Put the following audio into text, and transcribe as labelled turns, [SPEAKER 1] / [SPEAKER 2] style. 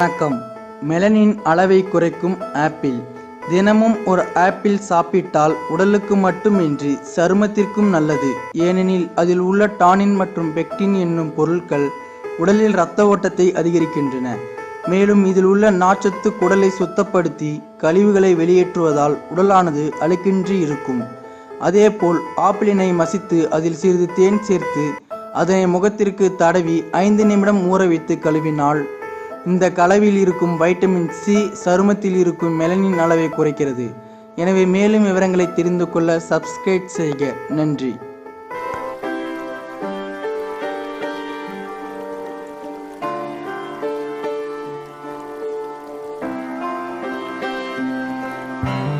[SPEAKER 1] வணக்கம். மெலனின் அளவை குறைக்கும் ஆப்பிள். தினமும் ஒரு ஆப்பிள் சாப்பிட்டால் உடலுக்கு மட்டுமின்றி சருமத்திற்கும் நல்லது. ஏனெனில் அதில் உள்ள டானின் மற்றும் பெக்டின் என்னும் பொருட்கள் உடலில் இரத்த ஓட்டத்தை அதிகரிக்கின்றன. மேலும் இதில் உள்ள நாச்சத்து குடலை சுத்தப்படுத்தி கழிவுகளை வெளியேற்றுவதால் உடலானது அழுக்கின்றி இருக்கும். அதேபோல் ஆப்பிளினை மசித்து அதில் சிறிது தேன் சேர்த்து அதனை முகத்திற்கு தடவி ஐந்து நிமிடம் ஊற வைத்து கழுவினால் இந்த கலவையில் இருக்கும் வைட்டமின் சி சருமத்தில் இருக்கும் மெலனின் அளவை குறைக்கிறது. எனவே மேலும் விவரங்களை தெரிந்து கொள்ள சப்ஸ்கிரைப் செய்க. நன்றி. thank you